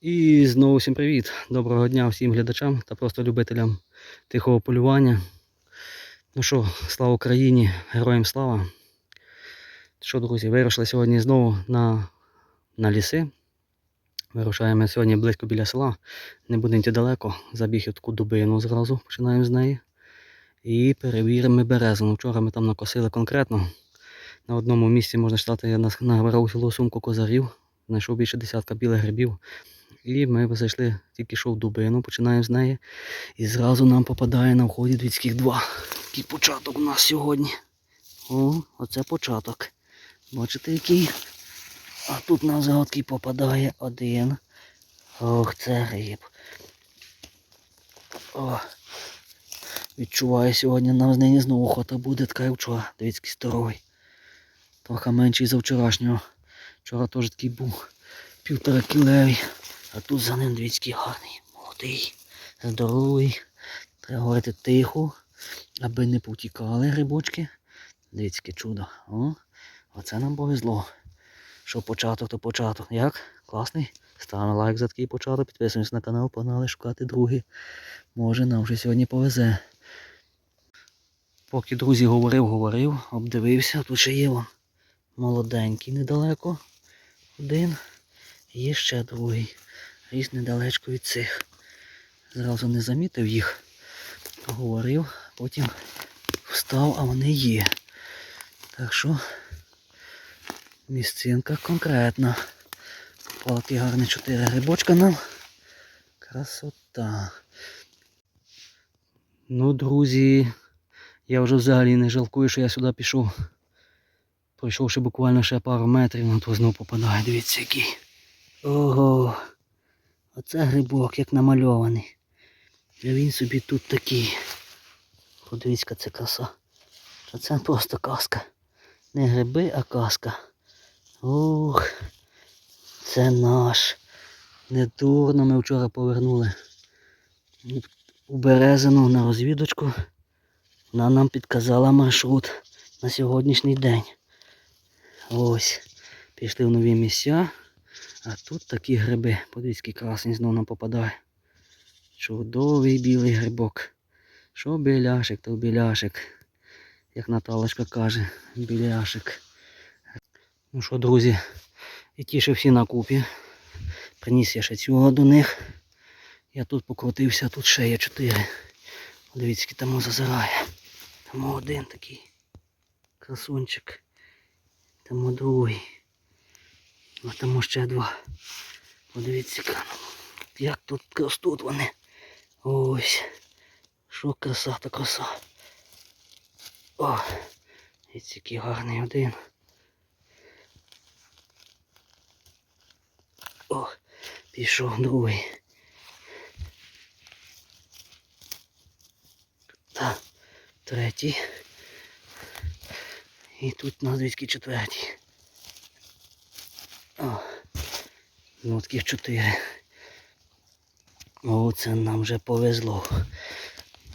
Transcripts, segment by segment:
І знову всім привіт! Доброго дня всім глядачам та просто любителям тихого полювання. Ну що, слава Україні, героям слава. Що, друзі, вирушили сьогодні знову на, на ліси. Вирушаємо сьогодні близько біля села. Не будемо йти далеко. Забіг я таку дубину зразу, починаємо з неї. І перевіримо березу. Вчора ми там накосили конкретно. На одному місці, можна сказати, я набрав цілу сумку козарів, знайшов більше десятка білих грибів. І ми зайшли тільки що в дубину, починаємо з неї. І зразу нам попадає на вході двідських два. Такий початок у нас сьогодні. О, оце початок. Бачите, який? А тут на загадки попадає один. Ох, це гриб. О. Відчуваю сьогодні нам з неї знову охота буде, така як вчора. Дивіться, здоровий. Трохи менший за вчорашнього. Вчора теж такий був півтора кілевий. А тут за ним двічки гарний, молодий, здоровий. Треба говорити тихо, аби не повтікали грибочки. Дивіться, чудо. О, оце нам повезло. Що початок, то початок. Як? Класний? Ставимо лайк за такий початок, підписуємось на канал, погнали шукати другий. Може нам вже сьогодні повезе. Поки друзі говорив, говорив, обдивився, тут ще є молоденький недалеко. Один. Є ще другий. Ріс недалечко від цих. Зразу не замітив їх. Говорив, потім встав, а вони є. Так що місцинка конкретна. Палки гарні чотири грибочка нам. Красота. Ну, друзі, я вже взагалі не жалкую, що я сюди пішов. Пройшовши буквально ще пару метрів, на то знову попадає. Дивіться який. Ого. Оце грибок, як намальований. А він собі тут такий. Подивіться, це краса. Це просто казка. Не гриби, а казка. Ух. Це наш. Недурно ми вчора повернули. У Березину на розвідочку. Вона нам підказала маршрут на сьогоднішній день. Ось. Пішли в нові місця. А тут такі гриби. Подивіться, який красень знову нам попадає. Чудовий білий грибок. Що біляшик, то біляшик. Як Наталочка каже, біляшик. Ну що, друзі, і ті, що всі на купі. Приніс я ще цього до них. Я тут покрутився, тут ще є чотири. Подивіться, який там зазирає. Там один такий красунчик. Там другий. А там ще два. Подивіться, як тут ростуть вони. Ось. Що краса та краса. О, дивіться, який гарний один. О, пішов другий. Та, третій. І тут на звідки четвертій. О, ну таких чотири. О, це нам вже повезло.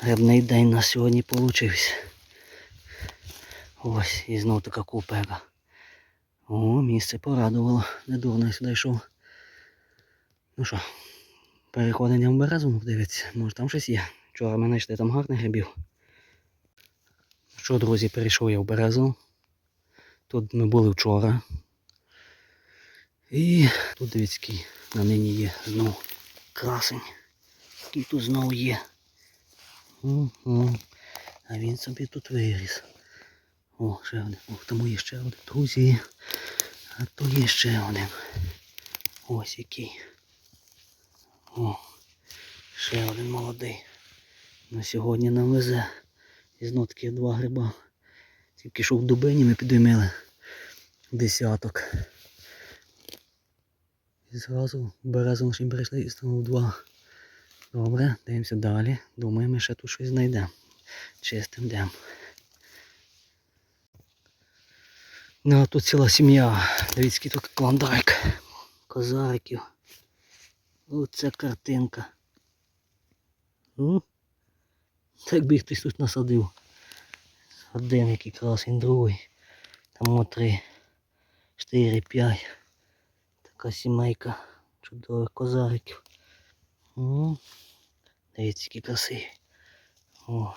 Грибний день на сьогодні получився. Ось, і знов така купера. О, місце порадувало. Недурно я сюди йшов. Ну що, переходимо в березу, дивіться, може там щось є. Вчора ми знайшли там гарних грибів. Що, друзі, перейшов я в березу. Тут ми були вчора. І тут дивіться, який на нині є знову красень. Який тут знову є. Угу. А він собі тут виріс. О, ще один. Ох, тому є ще один. Друзі. А то є ще один. Ось який. О, ще один молодий. На сьогодні нам везе. І знов таки два гриба. Тільки що в дубині ми підіймили десяток. І зразу березу наші прийшли і стало два. Добре, дивимося далі. Думаю, ми ще тут щось знайдемо. Чистим дем. Ну а тут ціла сім'я. Дивіться, який тут клондайк. Козариків. Оце картинка. Ну, так би хтось тут насадив. Один який красень, другий. Там три, чотири, п'ять. Така сімейка Чудових козариків. Дивіться, які красиві. О.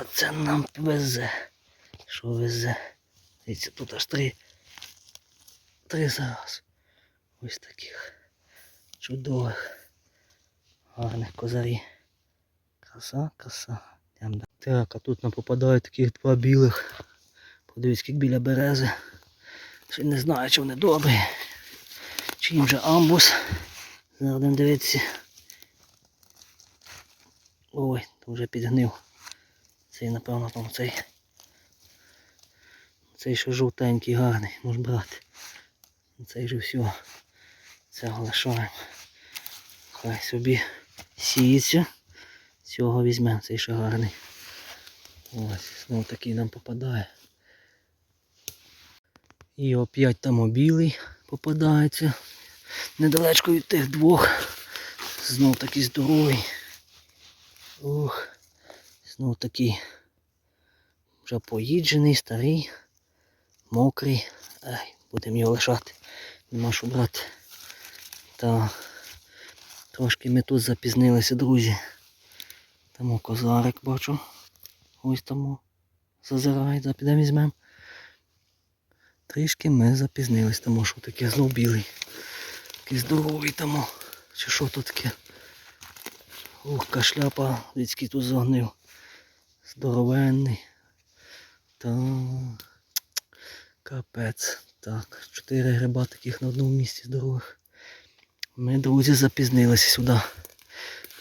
Оце нам везе. Що везе? Дивіться, тут аж три. Три зараз. Ось таких чудових. Гарних козарі. Краса, краса. Так, а тут нам попадають таких два білих. Подивіться, як біля берези. Ще не знаю, чи вони добрі. Чи їм же амбус. Зараз дивитися. Ой, вже підгнив. Цей, напевно, там цей. Цей ще жовтенький, гарний, можеш брати. Цей же все. Цього лишаємо. Хай собі сіється. Цього візьмемо, цей ще гарний. Ось, знову такий нам попадає. І опять там білий попадається. Недалечко від тих двох. Знов такий здоровий. Ух. Знов такий вже поїджений, старий, мокрий. Ай, будемо його лишати. Нема що брати. Та трошки ми тут запізнилися, друзі. Тому козарик бачу. Ось тому зазирає, за підемо візьмемо. Трішки ми запізнились, тому що таке знов білий. Такий здоровий тому. Чи що тут таке? Ух, кашляпа, людський тут загнив. Здоровенний. Та капець. Так, чотири гриба таких на одному місці здорових. Ми, друзі, запізнилися сюди.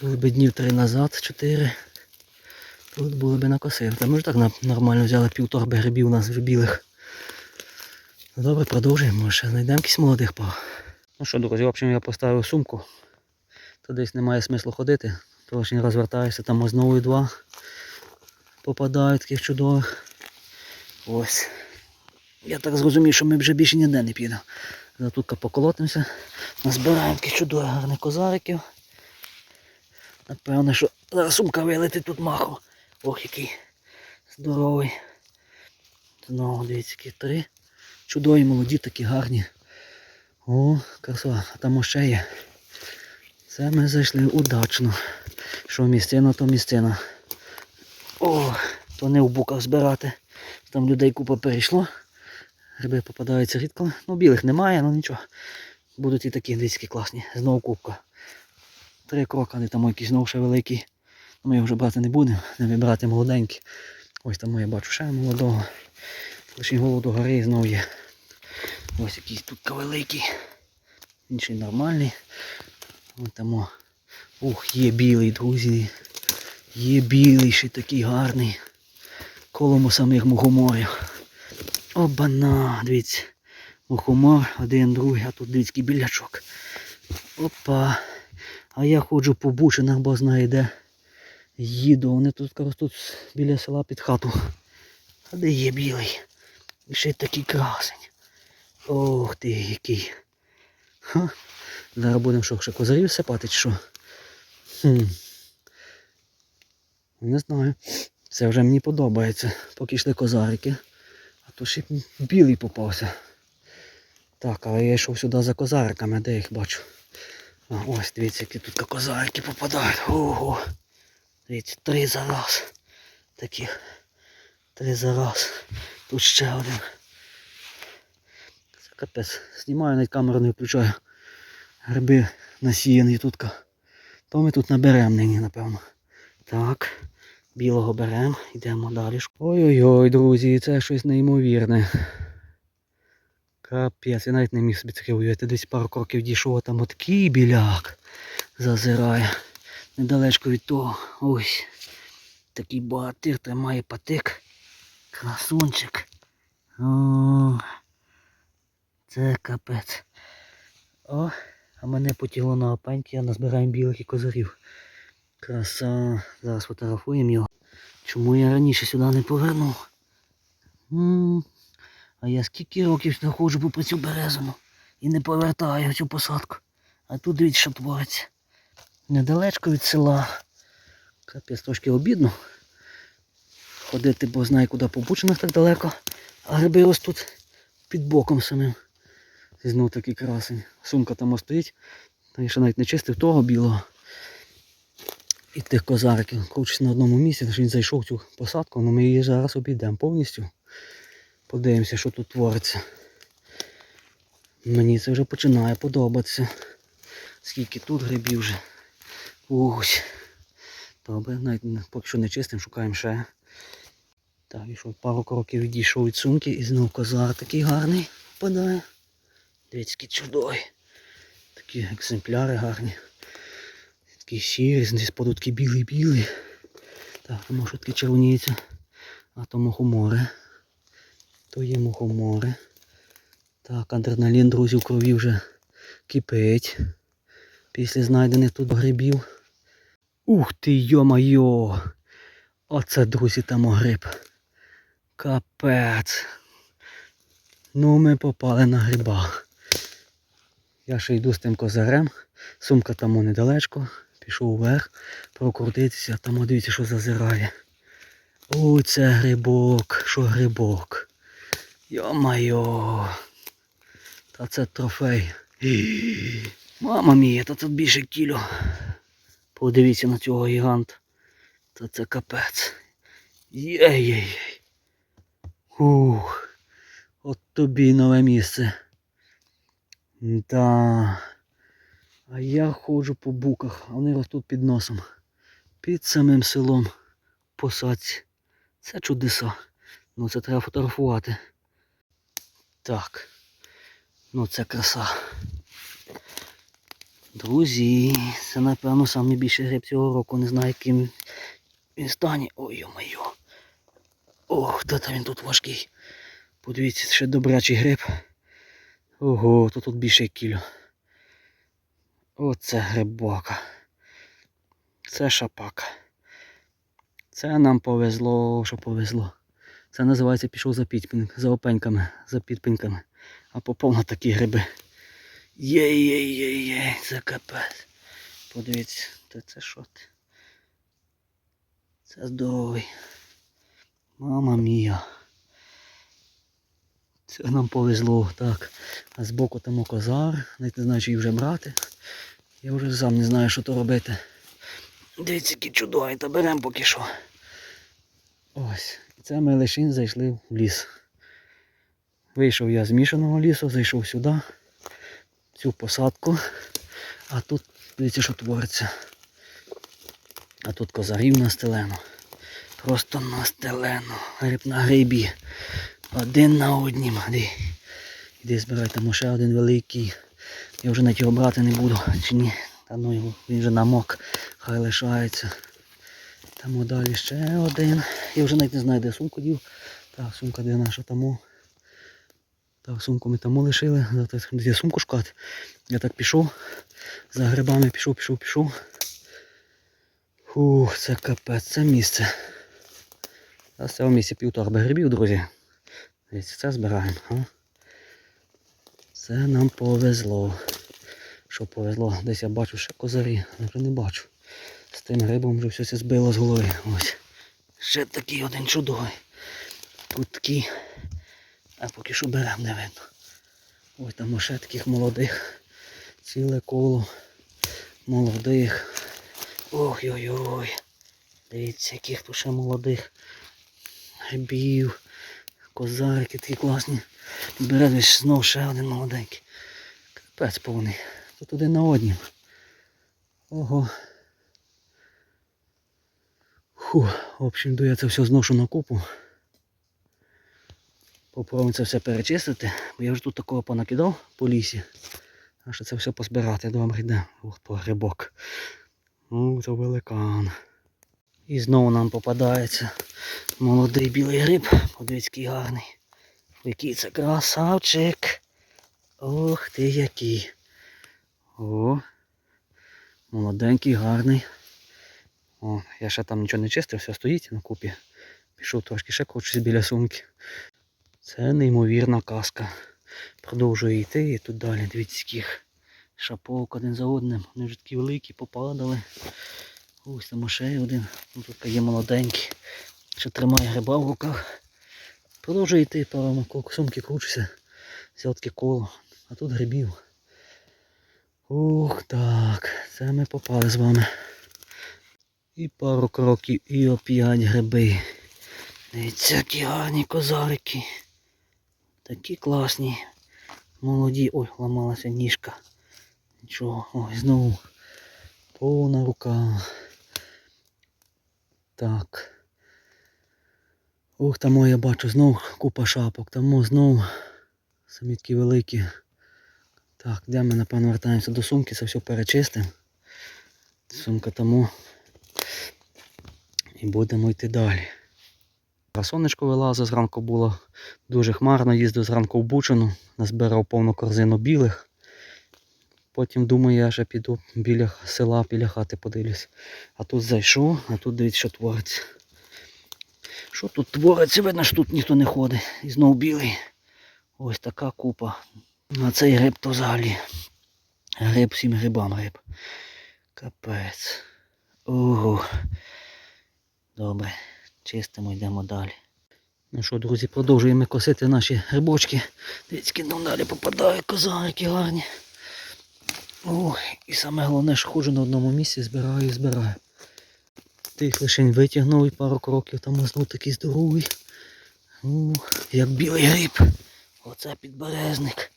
Були б днів три назад, чотири. Тут були б накосили. Та ми ж так нормально взяли півторби грибів у нас вже білих. Ну добре, продовжуємо. Ще знайдемо якісь молодих пар. Ну що, друзі, в общем, я поставив сумку. То десь немає смислу ходити. Тож розвертаюся, там знову і два попадають таких чудових. Ось. Я так зрозумів, що ми вже більше ніде не підемо. Зараз тут поколотимося. Назбираємо таких чудових гарних козариків. Напевно, що зараз сумка вилетить тут махом. Ох, який здоровий. Знову дивіться, які три. Чудові молоді, такі гарні. О, краса, а там ще є. Це ми зайшли удачно. Що місцина, то місцина. О, то не в буках збирати. Там людей купа перейшло. Гриби попадаються рідко. Ну, білих немає, ну нічого. Будуть і такі диски класні. Знову кубка. Три кроки, де там якийсь знову ще великий. Ну, Ми його вже брати не будемо, не вибирати молоденькі. Ось там я бачу ще молодого. Лише голову до гори знову є. Ось якийсь тут великий. Інший нормальний. Ось там. Ух, є білий, друзі. Є білий, ще такий гарний. Колому самих мухоморів. Обана, дивіться. Мухомор, один, другий, а тут дивіться, білячок. Опа. А я ходжу по бучинах, бо знаю де. Їду. Вони тут ростуть біля села під хату. А де є білий? І ще такий красень. Ох ти який. Ха. Зараз будемо що, ще козарів сипати чи що? Хм. Не знаю. Це вже мені подобається. Поки йшли козарики. А то ще білий попався. Так, але я йшов сюди за козариками, де їх бачу. А, ось, дивіться, які тут козарики попадають. Ого. Дивіться, три за раз. Таких. Три за раз. Тут ще один. Капець. Знімаю навіть камеру не включаю. Гриби насіяні тут. То ми тут наберемо нині, напевно. Так. Білого беремо, йдемо далі. Ой-ой-ой, друзі, це щось неймовірне. Капець, я навіть не міг собі таке уявити. Десь пару кроків дійшов, а там такий біляк зазирає. Недалечко від того. Ось. Такий багатир тримає патик. Красунчик. О, це капець. О, а мене потягло на опеньки, я назбираємо білих і козарів. Краса. Зараз фотографуємо його. Чому я раніше сюди не повернув? А я скільки років сюди попри цю березину і не повертаю цю посадку. А тут дивіться, що твориться. Недалечко від села. Капець трошки обідно. Ходити, бо знаю, куди по бучинах так далеко. А гриби ростуть під боком самим. Знов такий красень. Сумка там стоїть. Я ще навіть не чистив того білого. І тих козариків. Кручусь на одному місці, що він зайшов в цю посадку, але ми її зараз обійдемо повністю. Подивимося, що тут твориться. Мені це вже починає подобатися. Скільки тут грибів вже. Ось. Добре, навіть поки що не чистим, шукаємо ще. Так, і що пару кроків відійшов від сумки і знов козар такий гарний впадає. Дивіться, який чудовий. Такі екземпляри гарні. Такі сірі, десь подуть такі білий-білий. Так, тому що таке червоніється. А то мухомори. То є мухомори. Так, адреналін, друзі, в крові вже кипить. Після знайдених тут грибів. Ух ти, йо-майо! Оце, друзі, там гриб. Капець. Ну, ми попали на гриба. Я ще йду з тим козарем. Сумка там недалечко. Пішов вверх, прокрутитися, там дивіться, що зазирає. О, це грибок, що грибок. Йо-майо. Та це трофей. Мама мія, та тут більше кіло. Подивіться на цього гіганта. Та це капець. Єй-єй-єй. Ух. От тобі нове місце. Да. А я ходжу по буках, а вони ростуть під носом. Під самим селом посадці. Це чудеса. Ну це треба фотографувати. Так. Ну це краса. Друзі, це напевно найбільший гриб цього року. Не знаю, яким він стане. Ой моє. Ох, та та він тут важкий. Подивіться, ще добрячий гриб. Ого, то тут більше як кіло. Оце грибока. Це шапака. Це нам повезло, що повезло. Це називається пішов за підпінь, за опеньками, за підпиньками. А попав на такі гриби. Єй-єй-єй-єй, це капець. Подивіться, та це що ти? Це здоровий. Мама мія. Це нам повезло, так. А збоку там козар, навіть не знаю, чи їх вже брати. Я вже сам не знаю, що то робити. Дивіться, які чудові, та беремо поки що. Ось. Це ми лише зайшли в ліс. Вийшов я з мішаного лісу, зайшов сюди, цю посадку. А тут, дивіться, що твориться. А тут козарів настелено. Просто настелено. Гриб на грибі. Один на однім. Іди, Іди збирай там ще один великий. Я вже навіть його брати не буду. Чи ні? Та ну його, він вже намок, хай лишається. Там далі ще один. Я вже навіть не знаю, де сумку дів. Так, сумка де наша тому. Так, сумку ми тому лишили. Завтра де сумку шукати. Я так пішов. За грибами пішов, пішов, пішов. Фух, це капець, це місце. А з цього місця півторби грибів, друзі. Дивіться, це збираємо. А? Це нам повезло. Що повезло? Десь я бачу ще козарі, але вже не бачу. З тим грибом вже все це збило з голови. Ось. Ще такий один чудовий. Тут. А поки що беремо, не видно. Ось там ще таких молодих. Ціле коло молодих. Ой-ой-ой. Дивіться, яких тут ще молодих грибів. Козарики такі класні. Бере десь знов ще один молоденький. Капець повний. Тут один на однім. Ого. Фу, в общем, я це все зношу на купу. Попробуємо це все перечистити, бо я вже тут такого понакидав по лісі. А що це все позбирати, добре йде. Ух, то грибок. Ну, це великан. І знову нам попадається молодий білий гриб. Подивіться, який гарний. Який це красавчик. Ох ти який. О, молоденький, гарний. О, я ще там нічого не чистив, все стоїть на купі. Пішов трошки ще кручусь біля сумки. Це неймовірна казка. Продовжую йти і тут далі. Дивіться, яких шапок один за одним. Вони вже такі великі, попадали. Ось там ще один. Ну, тут є молоденький. Ще тримає гриба в руках. Продовжую йти, навколо сумки кручуся. Взяв коло. А тут грибів. Ух так, це ми попали з вами. І пару кроків, і оп'ять гриби. Дивіться, які гарні козарики. Такі класні. Молоді. Ой, ламалася ніжка. Нічого, ой, знову повна рука. Так. Ух, там я бачу знов купа шапок. Там знов самі такі великі. Так, де ми, напевно, вертаємося до сумки, це все перечистимо. Сумка тому. І будемо йти далі. Сонечко вилазить, зранку було дуже хмарно, їздив зранку в Бучину, назбирав повну корзину білих. Потім думаю, я ще піду біля села, біля хати подивлюсь. А тут зайшов, а тут дивіться, що твориться. Що тут твориться, видно, що тут ніхто не ходить. І знов білий. Ось така купа. А цей гриб то взагалі. Гриб всім грибам гриб. Капець. Ого. Добре. Чистимо, йдемо далі. Ну що, друзі, продовжуємо косити наші грибочки. Дивіться, кіно далі попадає, козарики гарні. Ох, і саме головне, що ходжу на одному місці, збираю і збираю. Тих лишень витягнув і пару кроків, там знов такий здоровий. Ух, як білий гриб. Оце підберезник.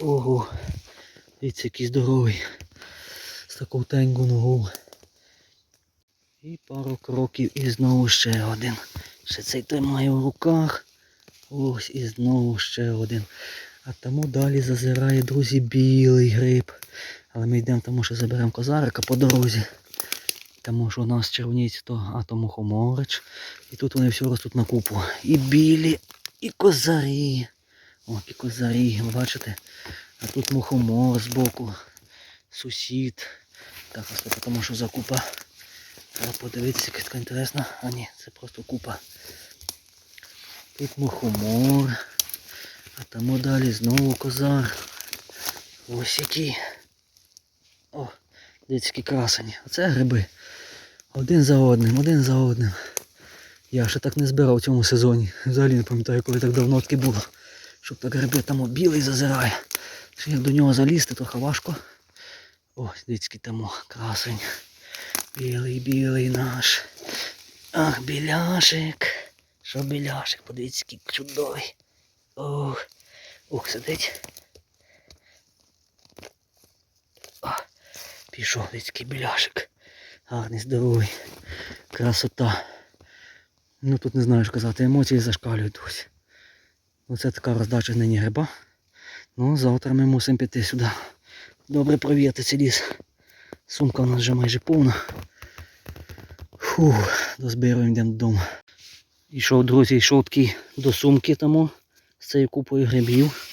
Ого. Дивіться, який здоровий. З таку тенгу ногу. І пару кроків і знову ще один. Ще цей тримаю в руках. Ось і знову ще один. А тому далі зазирає, друзі, білий гриб. Але ми йдемо, тому що заберемо козарика по дорозі. Тому що у нас червоніць то а то мухомореч. І тут вони всі ростуть на купу. І білі, і козарі. О, і козарі, бачите? А тут мухомор збоку. Сусід. Так, ось тому що за купа. Треба подивитися, яка така інтересна. А ні, це просто купа. Тут мухомор. А тому далі знову козар. Ось які. О, які красені. Оце гриби. Один за одним, один за одним. Я ще так не збирав у цьому сезоні. Взагалі не пам'ятаю, коли так давно таки було. Щоб так гриби там білий зазирає. Ще як до нього залізти, трохи важко. Ось, дивіться, який там о, красень. Білий, білий наш. Ах, біляшик. Що біляшик? Подивіться, який чудовий. Ох, ух, сидить. О, пішов дивіться, який біляшик. Гарний, здоровий. Красота. Ну тут не знаю, що казати, емоції зашкалюють ось. Оце така роздача нині гриба. Ну, завтра ми мусимо піти сюди. Добре провіяти цей ліс. Сумка у нас вже майже повна. Фу, дозбируємо йдемо додому. Ішов, друзі, йшов такий до сумки тому з цією купою грибів.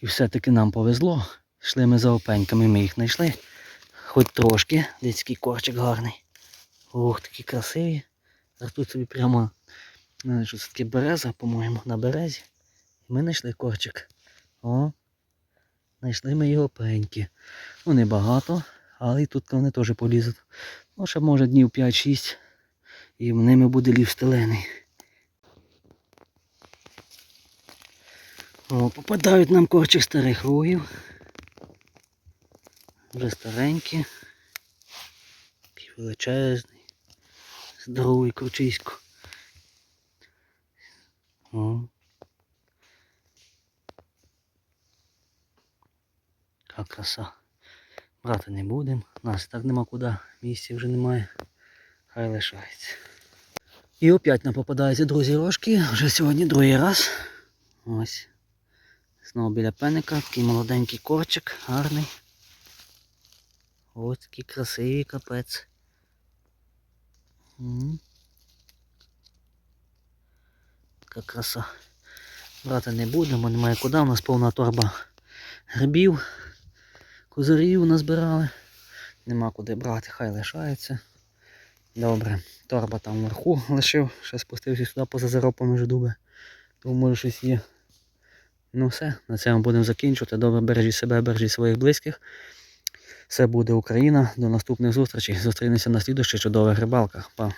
І все-таки нам повезло. Йшли ми за опеньками, ми їх знайшли. Хоч трошки, десь такий корчик гарний. Ох, такі красиві. А тут собі прямо, що це таке береза, по-моєму, на березі. Ми знайшли корчик. О, знайшли ми його пеньки. Ну, багато, але і тут вони теж полізуть. Ну, ще може днів 5-6. І ними буде лів стелений. О, попадають нам корчик старих рогів. Вже старенькі. Величезний. Здоровий кручисько. О. Яка краса. Брати не будемо. Нас так нема куди. Місця вже немає. Хай лишається. І опять нам попадаються друзі рожки. Вже сьогодні другий раз. Ось. Знову біля пеника, такий молоденький корчик, гарний. Ось такий красивий капець. М. Така краса. Брати не будемо, немає куди, у нас повна торба грибів, козирів назбирали. Нема куди брати, хай лишається. Добре, торба там вверху лишив, ще спустився сюди позазирав поміж дуби. Тому щось є. Ну все, на цьому будемо закінчувати. Добре, бережіть себе, бережіть своїх близьких. Все буде Україна. До наступних зустрічей. Зустрінемося на слідущих чудових рибалках. Па.